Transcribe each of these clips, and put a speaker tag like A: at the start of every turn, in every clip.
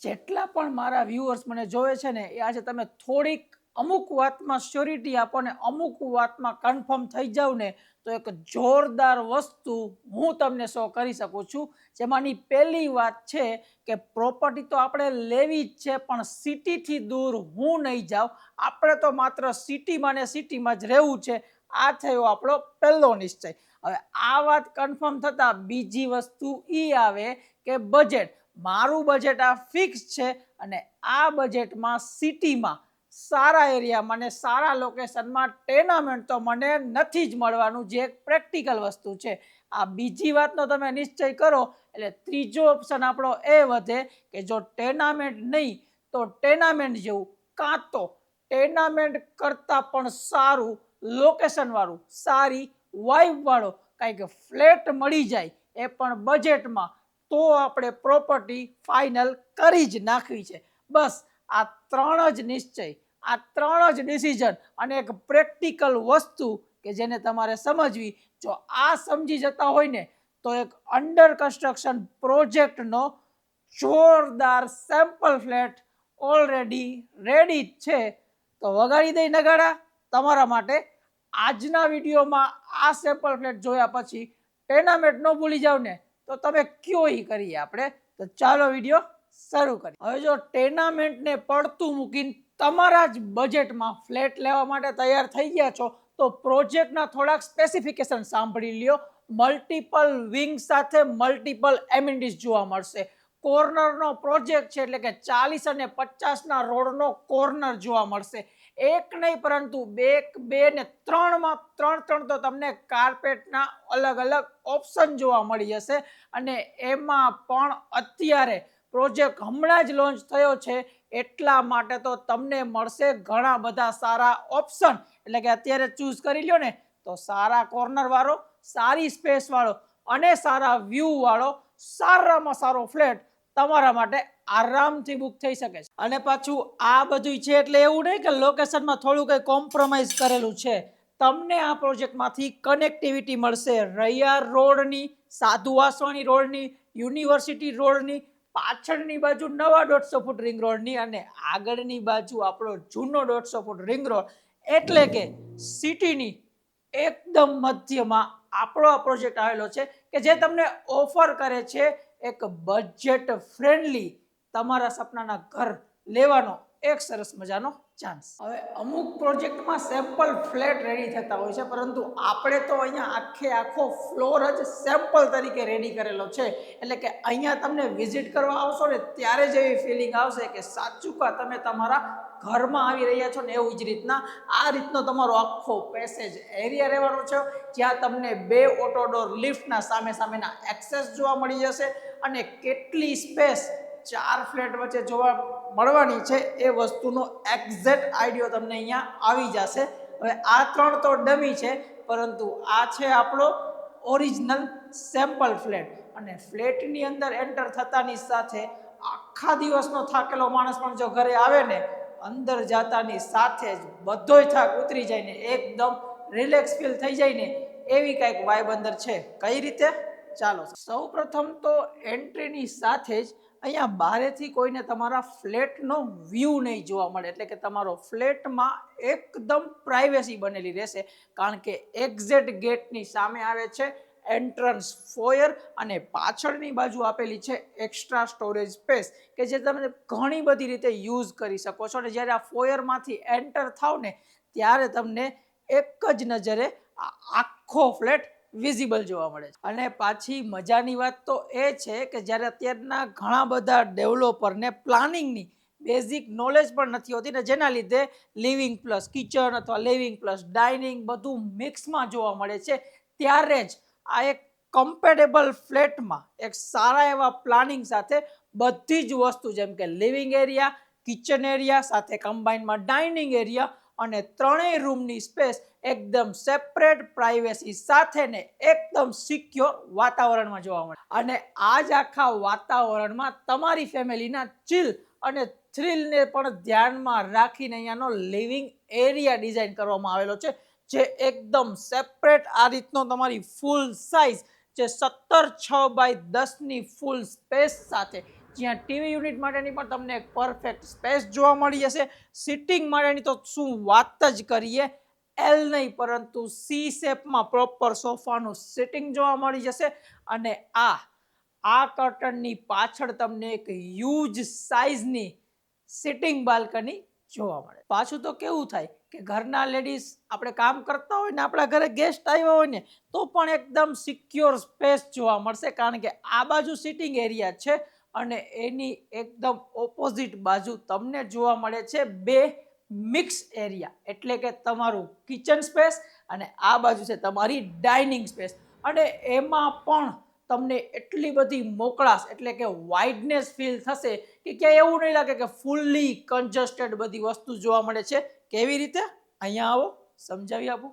A: જેટલા પણ મારા વ્યુઅર્સ મને જોવે છે ને, એ આજે તમે થોડીક અમુક વાતમાં શ્યોરિટી આપો ને, અમુક વાતમાં કન્ફર્મ થઈ જાવ ને, તો એક જોરદાર વસ્તુ હું તમને શો કરી શકું છું. જેમાંની પહેલી વાત છે કે પ્રોપર્ટી તો આપણે લેવી જ છે, પણ સિટીથી દૂર હું નહીં જાઉં. આપણે તો માત્ર સિટીમાં ને સિટીમાં જ રહેવું છે. આ થયો આપણો પહેલો નિશ્ચય. હવે આ વાત કન્ફર્મ થતાં બીજી વસ્તુ એ આવે કે બજેટ મારું બજેટ આ ફિક્સ છે અને આ બજેટમાં સિટીમાં સારા એરિયામાં ને સારા લોકેશનમાં ટેનામેન્ટ તો મને નથી જ મળવાનું, જે એક પ્રેક્ટિકલ વસ્તુ છે. આ બીજી વાતનો તમે નિશ્ચય કરો, એટલે ત્રીજો ઓપ્શન આપણો એ વધે કે જો ટેનામેન્ટ નહીં, તો ટેનામેન્ટ જેવું કાં તો ટેનામેન્ટ કરતાં પણ સારું લોકેશનવાળું સારી વાઇફવાળો કાંઈક ફ્લેટ મળી જાય એ પણ બજેટમાં તો આપણે પ્રોપર્ટી ફાઇનલ કરી જ નાખવી છે. બસ, આ ત્રણ જ નિશ્ચય, આ ત્રણ જ ડિસિઝન અને એક પ્રેક્ટિકલ વસ્તુ કે જેને તમારે સમજવી. જો આ સમજી જતા હોય ને, તો એક અંડર કન્સ્ટ્રક્શન પ્રોજેક્ટનો જોરદાર સેમ્પલ ફ્લેટ ઓલરેડી રેડી છે. તો વગાડી દઈ નગાડા. તમારા માટે આજના વિડીયોમાં આ સેમ્પલ ફ્લેટ જોયા પછી ટેનામેટ ન ભૂલી જાવ ને. તો તમે કયો ઈ કરીએ આપણે? તો ચાલો વીડિયો શરૂ કરીએ. હવે જો ટેનામેન્ટને પડતું મૂકીને તમારા જ બજેટમાં ફ્લેટ લેવા માટે તૈયાર થઈ ગયા છો, તો પ્રોજેક્ટના થોડાક સ્પેસિફિકેશન સાંભળી લ્યો. મલ્ટિપલ વિંગ સાથે મલ્ટિપલ એમિનિટીઝ જોવા મળશે. કોર્નરનો પ્રોજેક્ટ છે એટલે કે ચાલીસ અને પચાસના રોડનો કોર્નર જોવા મળશે. એક નહીં, પરંતુ બે બે ને ત્રણમાં ત્રણ ત્રણ તો તમને કાર્પેટના અલગ અલગ ઓપ્શન જોવા મળી જશે અને એમાં પણ અત્યારે પ્રોજેક્ટ હમણાં જ લોન્ચ થયો છે. એટલા માટે તો તમને મળશે ઘણા બધા સારા ઓપ્શન. એટલે કે અત્યારે ચૂઝ કરી લ્યો ને, તો સારા કોર્નર વાળો, સારી સ્પેસ વાળો અને સારા વ્યૂ વાળો, સારામાં સારો ફ્લેટ તમારા માટે આરામથી બુક થઈ શકે છે. અને પાછું આ બધું છે એટલે એવું નહીં કે લોકેશનમાં થોડું કંઈ કોમ્પ્રોમાઇઝ કરેલું છે. તમને આ પ્રોજેક્ટમાંથી કનેક્ટિવિટી મળશે. રૈયાર રોડની, સાધુ વાસવાણી રોડની યુનિવર્સિટી રોડની, પાછળની બાજુ નવા દોઢસો ફૂટ રિંગ રોડની અને આગળની બાજુ આપણો જૂનો દોઢસો ફૂટ રિંગ રોડ એટલે કે સિટીની એકદમ મધ્યમાં આપણો આ પ્રોજેક્ટ આવેલો છે કે જે તમને ઓફર કરે છે એક બજેટ ફ્રેન્ડલી તમારા સપનાના ઘર લેવાનો એક સરસ મજાનો ચાન્સ હવે અમુક પ્રોજેક્ટમાં સેમ્પલ ફ્લેટ રેડી થતા હોય છે, પરંતુ આપણે તો અહીંયા આખે આખો ફ્લોર જ સેમ્પલ તરીકે રેડી કરેલો છે. એટલે કે અહીંયા તમને વિઝિટ કરવા આવશો ને ત્યારે જ એવી ફિલિંગ આવશે કે સાચું કા તમે તમારા ઘરમાં આવી રહ્યા છો ને એવું જ રીતના. આ રીતનો તમારો આખો પેસેજ એરિયા રહેવાનો છે, જ્યાં તમને બે ઓટોડોર લિફ્ટના સામે સામેના એક્સેસ જોવા મળી જશે. અને કેટલી સ્પેસ ચાર ફ્લેટ વચ્ચે જોવા મળવાની છે એ વસ્તુનો એક્ઝેક્ટ આઈડિયો તમને અહીંયા આવી જશે. હવે આ ત્રણ તો ડમી છે, પરંતુ આ છે આપણો ઓરિજિનલ સેમ્પલ ફ્લેટ. અને ફ્લેટની અંદર એન્ટર થતાની સાથે આખા દિવસનો થાકેલો માણસ પણ જો ઘરે આવે ને, અંદર જાતાની સાથે જ બધોય થાક ઉતરી જાય ને, એકદમ રિલેક્સ ફીલ થઈ જાય ને, એવી કાંઈક વાઇબ અંદર છે. કઈ રીતે? ચાલો સૌ પ્રથમ તો એન્ટ્રીની સાથે જ અહીંયા બારેથી કોઈને તમારા ફ્લેટનો વ્યૂ નહીં જોવા મળે, એટલે કે તમારો ફ્લેટમાં એકદમ પ્રાઇવેસી બનેલી રહેશે, કારણ કે એક્ઝેટ ગેટની સામે આવે છે એન્ટ્રન્સ ફોયર અને પાછળની બાજુ આપેલી છે એક્સ્ટ્રા સ્ટોરેજ સ્પેસ કે જે તમે ઘણી બધી રીતે યુઝ કરી શકો છો, અને જ્યારે આ ફોયરમાંથી એન્ટર થાવ ને, ત્યારે તમને એક જ નજરે આખો ફ્લેટ વિઝિબલ જોવા મળે છે. અને પાછી મજાની વાત તો એ છે કે જ્યારે અત્યારના ઘણા બધા ડેવલોપરને પ્લાનિંગની બેઝિક નોલેજ પણ નથી હોતી ને જેના લીધે લિવિંગ પ્લસ કિચન અથવા લિવિંગ પ્લસ ડાઇનિંગ બધું મિક્સમાં જોવા મળે છે, ત્યારે જ આ એક કમ્પેટેબલ ફ્લેટમાં એક સારા એવા પ્લાનિંગ સાથે બધી જ વસ્તુ જેમ કે લિવિંગ એરિયા કિચન એરિયા સાથે કમ્બાઇનમાં ડાઇનિંગ એરિયા અને ત્રણેય રૂમની સ્પેસ એકદમ સેપરેટ પ્રાઇવેસી સાથે ને એકદમ સિક્યોર વાતાવરણમાં જોવા મળે. અને આ જ આખા વાતાવરણમાં તમારી ફેમિલીના ચિલ અને થ્રિલને પણ ધ્યાનમાં રાખીને અહીંયાનો લિવિંગ એરિયા ડિઝાઇન કરવામાં આવેલો છે, જે એકદમ સેપરેટ આ રીતનો તમારી ફૂલ સાઇઝ જે સત્તર છ બાય દસની ફૂલ સ્પેસ સાથે જ્યાં ટીવી યુનિટ માટેની પણ તમને એક પરફેક્ટ સ્પેસ જોવા મળી જશે. સિટિંગ માટેની તો શું વાત જ કરીએ. એલ નહીં, પરંતુ સી શેપમાં પ્રોપર સોફાનું સિટિંગ જોવા મળી જશે. અને આ આ કર્ટનની પાછળ તમને એક હ્યુજ સાઇઝની સિટિંગ બાલ્કની જોવા મળે. પાછું તો કેવું થાય કે ઘરના લેડીઝ આપણે કામ કરતા હોય ને આપણા ઘરે ગેસ્ટ આવ્યા હોય ને, તો પણ એકદમ સિક્યોર સ્પેસ જોવા મળશે. કારણ કે આ બાજુ સિટિંગ એરિયા છે. અને એની એકદમ ઓપોઝિટ બાજુ તમને જોવા મળે છે બે મિક્સ એરિયા એટલે કે તમારું કિચન સ્પેસ અને આ બાજુ છે તમારી ડાઇનિંગ સ્પેસ અને એમાં પણ તમને એટલી બધી મોકળાશ, એટલે કે વાઇડનેસ ફીલ થશે કે ક્યાંય એવું નહીં લાગે કે ફૂલ્લી કન્જસ્ટેડ બધી વસ્તુ જોવા મળે છે. કેવી રીતે? અહીંયા આવો, સમજાવી આપું.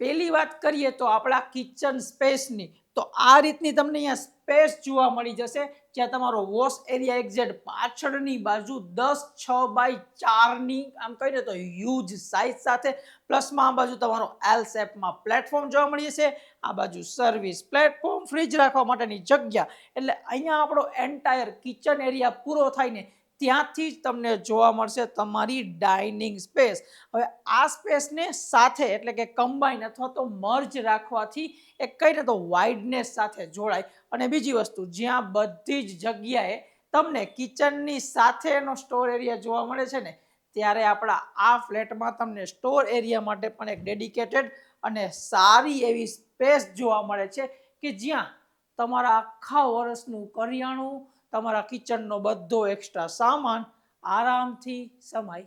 A: પહેલી વાત કરીએ તો આપણા કિચન સ્પેસની તો આ રીતની તમને અહીંયા સ્પેસ જોવા મળી જશે, જ્યાં તમારો વોશ એરિયા એક્ઝેટ પાછળની બાજુ દસ, છ બાય ચારની, આમ કહીને તો હ્યુજ સાઇઝ સાથે, પ્લસમાં આ બાજુ તમારો એલ શેપમાં પ્લેટફોર્મ જોવા મળી જશે આ બાજુ સર્વિસ પ્લેટફોર્મ ફ્રીજ રાખવા માટેની જગ્યા, એટલે અહીંયા આપણો એન્ટાયર કિચન એરિયા પૂરો થાય ને ત્યાંથી જ તમને જોવા મળશે તમારી ડાઇનિંગ સ્પેસ. હવે આ સ્પેસને સાથે એટલે કે કમ્બાઈન અથવા તો મર્જ રાખવાથી એ કઈ તો વાઇડનેસ સાથે જોડાય. અને બીજી વસ્તુ, જ્યાં બધી જ જગ્યાએ તમને કિચનની સાથેનો સ્ટોર એરિયા જોવા મળે છે ને, ત્યારે આપણા આ ફ્લેટમાં તમને સ્ટોર એરિયા માટે પણ એક ડેડિકેટેડ અને સારી એવી સ્પેસ જોવા મળે છે કે જ્યાં તમારા આખા વર્ષનું કરિયાણું તમારા કિચનનો બધો એક્સ્ટ્રા સામાન આરામથી સમાઈ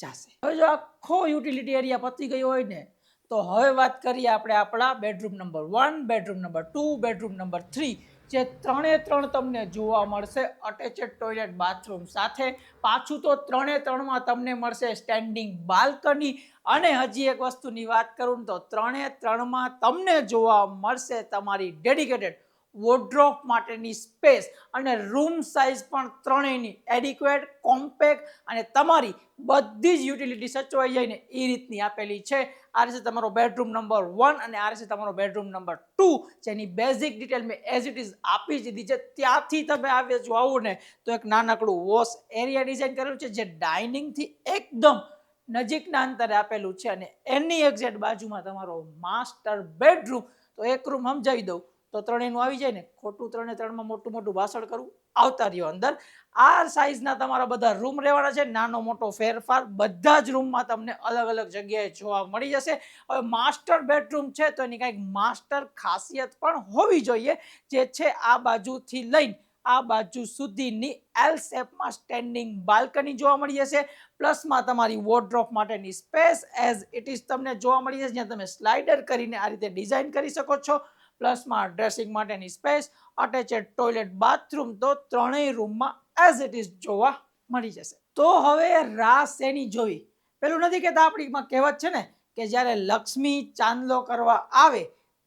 A: જશે. હવે જો આખો યુટિલિટી એરિયા પતી ગયો હોય ને, તો હવે વાત કરીએ આપણે આપણા bedroom number one bedroom number two bedroom number three જે ત્રણે ત્રણ તમને જોવા મળશે. અટેચેડ ટોયલેટ બાથરૂમ સાથે. પાછું તો ત્રણે ત્રણમાં તમને મળશે સ્ટેન્ડિંગ બાલ્કની અને હજી એક વસ્તુની વાત કરું તો ત્રણે ત્રણમાં તમને જોવા મળશે તમારી ડેડિકેટેડ વોર્ડ્રોપ માટેની સ્પેસ અને રૂમ સાઇઝ પણ ત્રણેયની એડિક્વેટ કોમ્પેક્ટ અને તમારી બધી જ યુટિલિટી સચવાઈ જઈને એ રીતની આપેલી છે. આ રહેશે તમારો બેડરૂમ નંબર વન અને આ રહેશે તમારો બેડરૂમ નંબર ટુ જેની બેઝિક ડિટેલ મેં એઝ ઇટ ઇઝ આપી જ દીધી છે. ત્યાંથી તમે આવ્યા જો આવો ને તો એક નાનકડું વોશ એરિયા ડિઝાઇન કરેલું છે, જે ડાઇનિંગથી એકદમ નજીકના અંતરે આપેલું છે અને એની એક્ઝેક્ટ બાજુમાં તમારો માસ્ટર બેડરૂમ તો એક રૂમ સમજાવી દઉં. તો ત્રણેયનું આવી જાય ને, ખોટું ત્રણે ત્રણમાં મોટું મોટું ભાષણ કરવું આવતા રહ્યો અંદર. આ સાઇઝના તમારા બધા રૂમ રહેવાના છે, નાનો મોટો ફેરફાર, બધા જ રૂમમાં તમને અલગ અલગ જગ્યાએ જોવા મળી જશે. હવે માસ્ટર બેડરૂમ છે તો એની કાંઈક માસ્ટર ખાસિયત પણ હોવી જોઈએ, જે છે આ બાજુથી લઈને આ બાજુ સુધીની એલ શેપમાં સ્ટેન્ડિંગ બાલ્કની જોવા મળી જશે. પ્લસમાં તમારી વોર્ડ્રોપ માટેની સ્પેસ એઝ ઇટ ઇઝ તમને જોવા મળી જશે, જ્યાં તમે સ્લાઇડર કરીને આ રીતે ડિઝાઇન કરી શકો છો. પ્લસમાં ડ્રેસિંગ માટેની સ્પેસ અટેચેડ ટોયલેટ બાથરૂમ તો ત્રણેય રૂમમાં એઝ ઇટ ઇઝ જોવા મળી જશે. તો હવે રાસ એની જોવી. પેલું નથી કહેતા આપણીમાં કહેવત છે ને કે જ્યારે લક્ષ્મી ચાંદલો કરવા આવે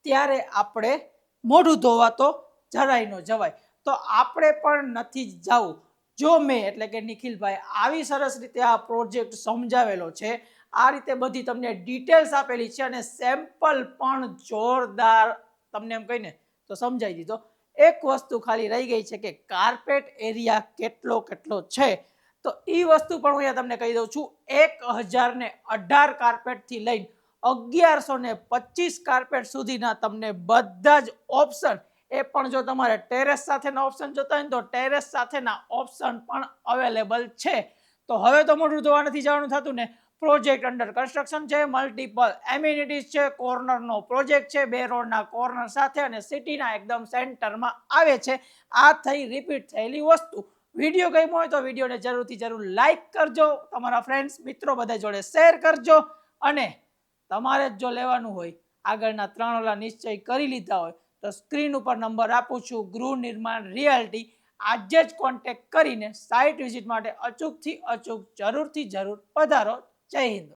A: ત્યારે આપણે મોઢું ધોવા તો જરાય ન જવાય. તો આપણે પણ નથી જવું. જો મેં એટલે કે નિખિલભાઈ આવી સરસ રીતે આ પ્રોજેક્ટ સમજાવેલો છે, આ રીતે બધી તમને ડિટેલ્સ આપેલી છે અને સેમ્પલ પણ જોરદાર તમને એમ કહીને, તો સમજાવી દીધો. એક વસ્તુ ખાલી રહી ગઈ છે કે કાર્પેટ એરિયા કેટલો કેટલો છે. તો એ વસ્તુ પણ હું અહીંયા તમને કહી દઉં છું, એક હજાર ને અઢાર કાર્પેટથી લઈને અગિયારસો ને પચીસ કાર્પેટ સુધીના તમને બધા જ ઓપ્શન એ પણ જો તમારે ટેરેસ સાથેના ઓપ્શન જોતા હોય ને તો ટેરેસ સાથેના ઓપ્શન પણ અવેલેબલ છે. તો હવે તો મોટું જોવા નથી જવાનું થતું ને પ્રોજેક્ટ અંડર કન્સ્ટ્રક્શન છે મલ્ટિપલ એમ્યુનિટીઝ છે કોર્નરનો પ્રોજેક્ટ છે, બે રોડના કોર્નર સાથે અને સિટીના એકદમ સેન્ટરમાં આવે છે. આ થઈ રિપીટ થયેલી વસ્તુ. વીડિયો ગમ્યો હોય તો વિડીયોને જરૂરથી જરૂર લાઇક કરજો, તમારા ફ્રેન્ડ્સ મિત્રો બધા જોડે શેર કરજો અને તમારે જ જો લેવાનું હોય, આગળના ત્રણ ઓલા નિશ્ચય કરી લીધા હોય, તો સ્ક્રીન ઉપર નંબર આપું છું, ગૃહ નિર્માણ રિયાલિટી આજે જ કોન્ટેક્ટ કરીને સાઇટ વિઝિટ માટે અચૂકથી અચૂક જરૂરથી જરૂર પધારો. જય હિન્દ